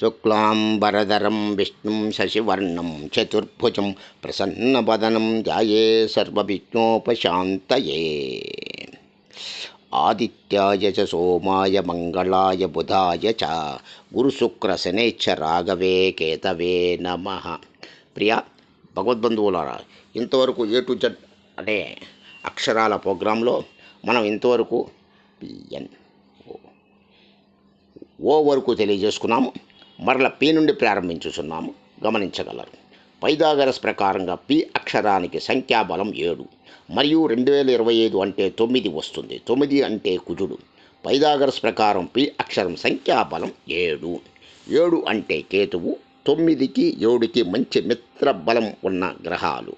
శుక్లాంబరధరం విష్ణుం శశివర్ణం చతుర్భుజం ప్రసన్నవదనం ధ్యాయే సర్వవిఘ్నోపశాంతయే. ఆదిత్యాయ చ సోమాయ మంగళాయ బుధాయ చ గురుశుక్రశనేచ్చ రాఘవే కేతవే నమ. ప్రియ భగవద్బంధువులారా ఇంతవరకు ఏ టు జడ్ అనే అక్షరాల ప్రోగ్రాంలో మనం ఇంతవరకు పిఎన్ ఓ వరకు తెలియజేసుకున్నాము. మరల పి నుండి ప్రారంభించుచున్నాము. గమనించగలరు. పైదాగరస్ ప్రకారంగా పి అక్షరానికి సంఖ్యాబలం ఏడు. మరియు రెండు వేల ఇరవై ఐదు అంటే తొమ్మిది వస్తుంది. తొమ్మిది అంటే కుజుడు. పైదాగరస్ ప్రకారం పి అక్షరం సంఖ్యాబలం ఏడు. ఏడు అంటే కేతువు. తొమ్మిదికి ఏడుకి మంచి మిత్ర బలం ఉన్న గ్రహాలు.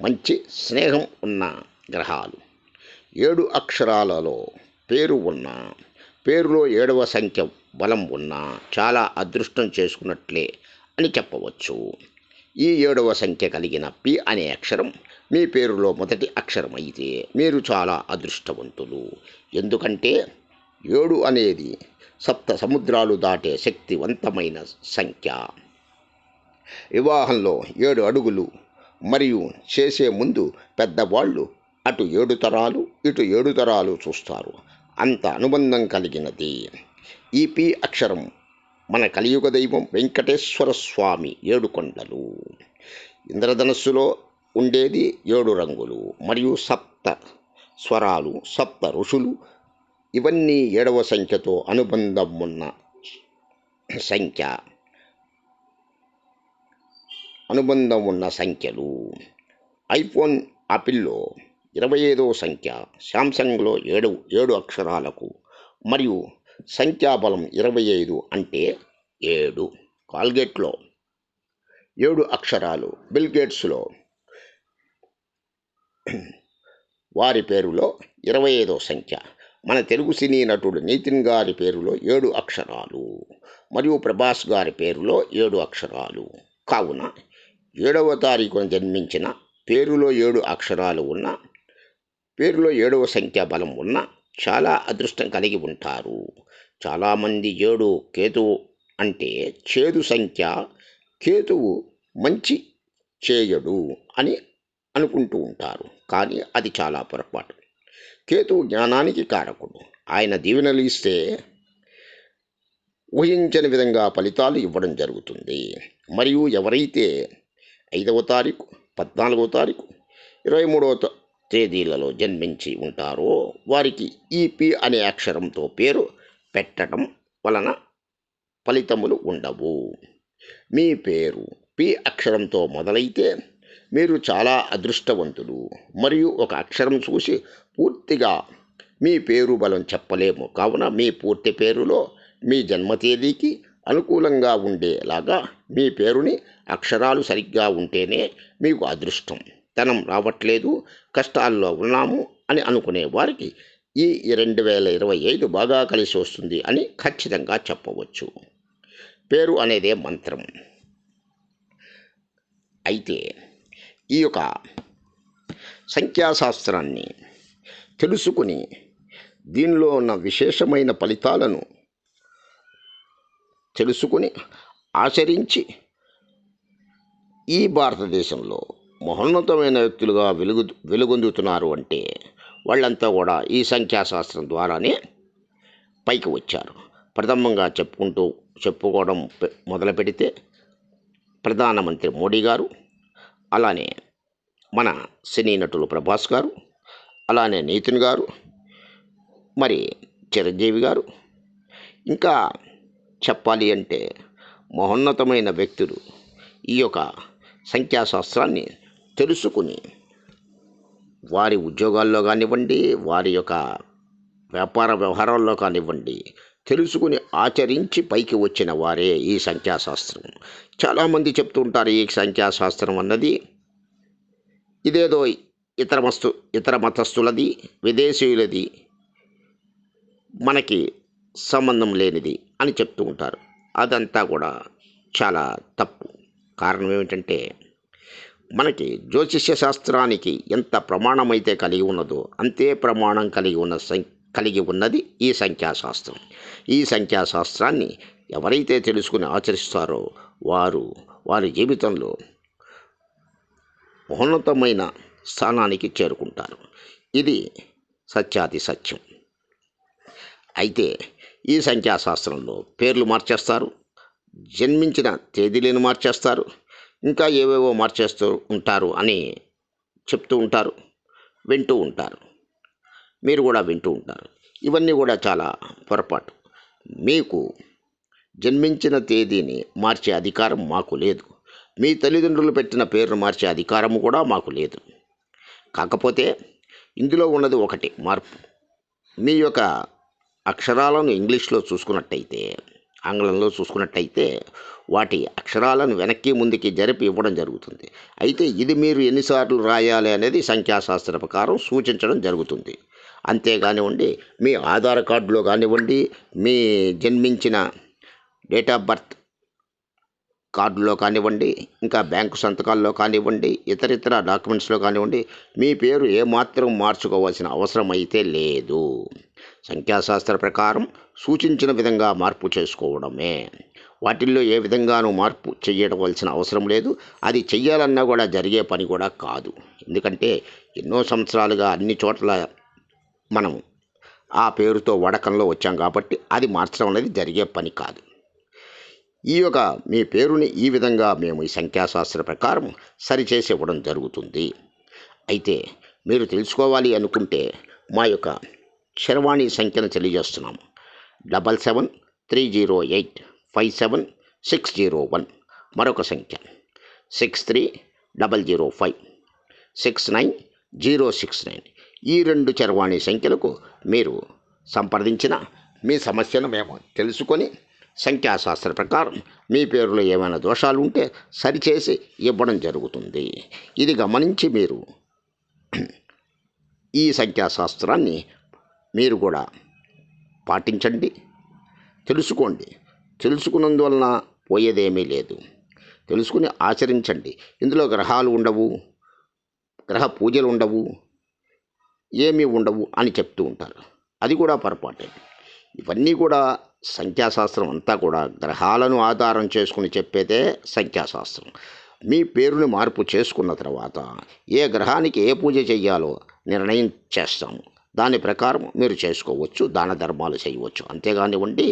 మంచి స్నేహం ఉన్న గ్రహాలు. ఏడు అక్షరాలలో పేరు ఉన్న పేరులో ఏడవ సంఖ్య బలం ఉన్న చాలా అదృష్టం చేసుకున్నట్లే అని చెప్పవచ్చు. ఈ ఏడవ సంఖ్య కలిగిన పి అనే అక్షరం మీ పేరులో మొదటి అక్షరం అయితే మీరు చాలా అదృష్టవంతులు. ఎందుకంటే ఏడు అనేది సప్త సముద్రాలు దాటే శక్తివంతమైన సంఖ్య. వివాహంలో ఏడు అడుగులు మరియు చేసే ముందు పెద్దవాళ్ళు అటు ఏడు తరాలు ఇటు ఏడు తరాలు చూస్తారు. అంత అనుబంధం కలిగినది. ఈ పి అక్షరం మన కలియుగ దైవం వెంకటేశ్వర స్వామి ఏడు కొండలు. ఇంద్రధనస్సులో ఉండేది ఏడు రంగులు మరియు సప్త స్వరాలు సప్త ఋషులు. ఇవన్నీ ఏడవ సంఖ్యతో అనుబంధం ఉన్న సంఖ్య. అనుబంధం ఉన్న సంఖ్యలు. ఐఫోన్ ఆపిల్లో ఇరవై ఐదవ సంఖ్య శాంసంగ్లో ఏడు ఏడు అక్షరాలకు మరియు సంఖ్యాబలం ఇరవై ఐదు అంటే ఏడు. కాల్గేట్లో ఏడు అక్షరాలు బిల్గేట్స్లో వారి పేరులో ఇరవై ఐదో సంఖ్య. మన తెలుగు సినీ నటుడు నితిన్ గారి పేరులో ఏడు అక్షరాలు మరియు ప్రభాస్ గారి పేరులో ఏడు అక్షరాలు. కావున ఏడవ తారీఖున జన్మించిన పేరులో ఏడు అక్షరాలు ఉన్న పేరులో ఏడవ సంఖ్య బలం ఉన్న చాలా అదృష్టం కలిగి ఉంటారు. చాలామంది ఏడు కేతువు అంటే చేదు సంఖ్య కేతువు మంచి చేయడు అని అనుకుంటూ ఉంటారు. కానీ అది చాలా పొరపాటు. కేతువు జ్ఞానానికి కారకుడు. ఆయన దీవెనలు ఇస్తే ఊహించని విధంగా ఫలితాలు ఇవ్వడం జరుగుతుంది. మరియు ఎవరైతే ఐదవ తారీఖు పద్నాలుగవ తారీఖు ఇరవై మూడవ తేదీలలో జన్మించి ఉంటారో వారికి ఈ అనే అక్షరంతో పేరు పెట్టడం వలన ఫలితములు ఉండవు. మీ పేరు పి అక్షరంతో మొదలైతే మీరు చాలా అదృష్టవంతులు. మరియు ఒక అక్షరం చూసి పూర్తిగా మీ పేరు బలం చెప్పలేము. కావున మీ పూర్తి పేరులో మీ జన్మ తేదీకి అనుకూలంగా ఉండేలాగా మీ పేరుని అక్షరాలు సరిగ్గా ఉంటేనే మీకు అదృష్టం. ధనం రావట్లేదు కష్టాల్లో ఉన్నాము అని అనుకునే వారికి ఈ రెండు వేల ఇరవై ఐదు బాగా కలిసి వస్తుంది అని ఖచ్చితంగా చెప్పవచ్చు. పేరు అనేదే మంత్రం. అయితే ఈ యొక్క సంఖ్యాశాస్త్రాన్ని తెలుసుకుని దీనిలో ఉన్న విశేషమైన ఫలితాలను తెలుసుకుని ఆచరించి ఈ భారతదేశంలో మహోన్నతమైన వ్యక్తులుగా వెలుగు వెలుగొందుతున్నారు అంటే వాళ్ళంతా కూడా ఈ సంఖ్యాశాస్త్రం ద్వారానే పైకి వచ్చారు. ప్రథమంగా చెప్పుకుంటూ చెప్పుకోవడం మొదలు పెడితే ప్రధానమంత్రి మోడీ గారు అలానే మన సినీ నటులు ప్రభాస్ గారు అలానే నితిన్ గారు మరి చిరంజీవి గారు. ఇంకా చెప్పాలి అంటే మహోన్నతమైన వ్యక్తులు ఈ యొక్క సంఖ్యాశాస్త్రాన్ని తెలుసుకుని వారి ఉద్యోగాల్లో కానివ్వండి వారి యొక్క వ్యాపార వ్యవహారాల్లో కానివ్వండి తెలుసుకుని ఆచరించి పైకి వచ్చిన వారే ఈ సంఖ్యాశాస్త్రం. చాలామంది చెప్తుంటారు ఈ సంఖ్యాశాస్త్రం అన్నది ఇదేదో ఇతర మస్తు ఇతర మతస్థులది విదేశీయులది మనకి సంబంధం లేనిది అని చెప్తూ ఉంటారు. అదంతా కూడా చాలా తప్పు. కారణం ఏమిటంటే మనకి జ్యోతిష్య శాస్త్రానికి ఎంత ప్రమాణమైతే కలిగి ఉన్నదో అంతే ప్రమాణం కలిగి ఉన్న సం కలిగి ఉన్నది ఈ సంఖ్యాశాస్త్రం. ఈ సంఖ్యాశాస్త్రాన్ని ఎవరైతే తెలుసుకుని ఆచరిస్తారో వారు వారి జీవితంలో మహోన్నతమైన స్థానానికి చేరుకుంటారు. ఇది సత్యాతి సత్యం. అయితే ఈ సంఖ్యాశాస్త్రంలో పేర్లు మార్చేస్తారు జన్మించిన తేదీలను మార్చేస్తారు ఇంకా ఏవేవో మార్చేస్తూ ఉంటారు అని చెప్తూ ఉంటారు వింటూ ఉంటారు. మీరు కూడా వింటూ ఉంటారు. ఇవన్నీ కూడా చాలా పొరపాటు. మీకు జన్మించిన తేదీని మార్చే అధికారం మాకు లేదు. మీ తల్లిదండ్రులు పెట్టిన పేరును మార్చే అధికారము కూడా మాకు లేదు. కాకపోతే ఇందులో ఉన్నది ఒకటి మార్పు. మీ యొక్క అక్షరాలను ఇంగ్లీష్లో చూసుకున్నట్టయితే ఆంగ్లంలో చూసుకున్నట్టయితే వాటి అక్షరాలను వెనక్కి ముందుకి జరిపి ఇవ్వడం జరుగుతుంది. అయితే ఇది మీరు ఎన్నిసార్లు రాయాలి అనేది సంఖ్యాశాస్త్ర ప్రకారం సూచించడం జరుగుతుంది. అంతేకానివ్వండి మీ ఆధార్ కార్డులో కానివ్వండి మీ జన్మించిన డేట్ ఆఫ్ బర్త్ కార్డులో కానివ్వండి ఇంకా బ్యాంకు సంతకాల్లో కానివ్వండి ఇతర ఇతర డాక్యుమెంట్స్లో కానివ్వండి మీ పేరు ఏమాత్రం మార్చుకోవాల్సిన అవసరం అయితే లేదు. సంఖ్యాశాస్త్ర ప్రకారం సూచించిన విధంగా మార్పు చేసుకోవడమే. వాటిల్లో ఏ విధంగానూ మార్పు చేయవలసిన అవసరం లేదు. అది చెయ్యాలన్నా కూడా జరిగే పని కూడా కాదు. ఎందుకంటే ఎన్నో సంవత్సరాలుగా అన్ని చోట్ల మనం ఆ పేరుతో వడకంలో వచ్చాం కాబట్టి అది మార్చడం అనేది జరిగే పని కాదు. ఈ యొక్క మీ పేరుని ఈ విధంగా మేము ఈ సంఖ్యాశాస్త్ర ప్రకారం సరిచేసి ఇవ్వడం జరుగుతుంది. అయితే మీరు తెలుసుకోవాలి అనుకుంటే మా యొక్క చరవాణి సంఖ్యను తెలియజేస్తున్నాము. Double seven three zero eight five seven six zero one. మరొక సంఖ్య. Six three double zero five. Six nine zero six nine. ఈ రెండు చరవాణి సంఖ్యలకు మీరు సంప్రదించిన మీ సమస్యను మేము తెలుసుకొని సంఖ్యాశాస్త్ర ప్రకారం మీ పేరులో ఏమైనా దోషాలు ఉంటే సరిచేసి ఇవ్వడం జరుగుతుంది. ఇది గమనించి మీరు ఈ సంఖ్యాశాస్త్రాన్ని మీరు కూడా పాటించండి తెలుసుకోండి. తెలుసుకున్నందువలన పోయేదేమీ లేదు. తెలుసుకుని ఆచరించండి. ఇందులో గ్రహాలు ఉండవు గ్రహ పూజలు ఉండవు ఏమీ ఉండవు అని చెప్తూ ఉంటారు. అది కూడా పొరపాటే. ఇవన్నీ కూడా సంఖ్యాశాస్త్రం అంతా కూడా గ్రహాలను ఆధారం చేసుకుని చెప్పేదే సంఖ్యాశాస్త్రం. మీ పేరుని మార్పు చేసుకున్న తర్వాత ఏ గ్రహానికి ఏ పూజ చేయాలో నిర్ణయం చేస్తాము. దాని ప్రకారం మీరు చేసుకోవచ్చు దాన ధర్మాలు చేయవచ్చు. అంతేకానివ్వండి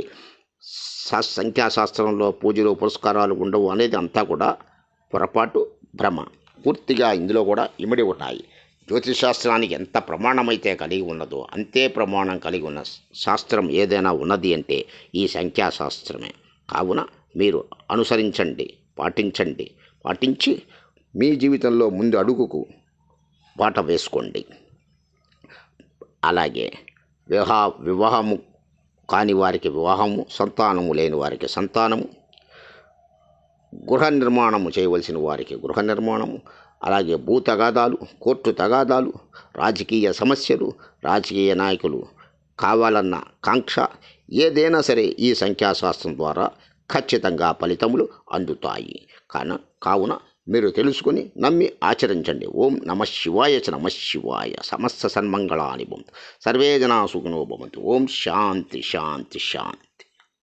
సంఖ్యాశాస్త్రంలో పూజలు పురస్కారాలు ఉండవు అనేది అంతా కూడా పొరపాటు భ్రమ. పూర్తిగా ఇందులో కూడా ఇమిడి ఉన్నాయి. జ్యోతిషాస్త్రానికి ఎంత ప్రమాణమైతే కలిగి ఉన్నదో అంతే ప్రమాణం కలిగి ఉన్న శాస్త్రం ఏదైనా ఉన్నది అంటే ఈ సంఖ్యాశాస్త్రమే. కావున మీరు అనుసరించండి పాటించండి. పాటించి మీ జీవితంలో ముందు అడుగుకు బాట వేసుకోండి. అలాగే వివాహ వివాహము కాని వారికి వివాహము సంతానము లేని వారికి సంతానము గృహ నిర్మాణము చేయవలసిన వారికి గృహ నిర్మాణము అలాగే భూ తగాదాలు కోర్టు తగాదాలు రాజకీయ సమస్యలు రాజకీయ నాయకులు కావాలన్న కాంక్ష ఏదైనా సరే ఈ సంఖ్యాశాస్త్రం ద్వారా ఖచ్చితంగా ఫలితములు అందుతాయి. కాన కావున మీరు తెలుసుకుని నమ్మి ఆచరించండి. ఓం నమ శివాయ చ నమ శివాయ. సమస్త సన్మంగళాని భవంతు. సర్వే జనా సుఖినో భవంతు. ఓం శాంతి శాంతి శాంతి.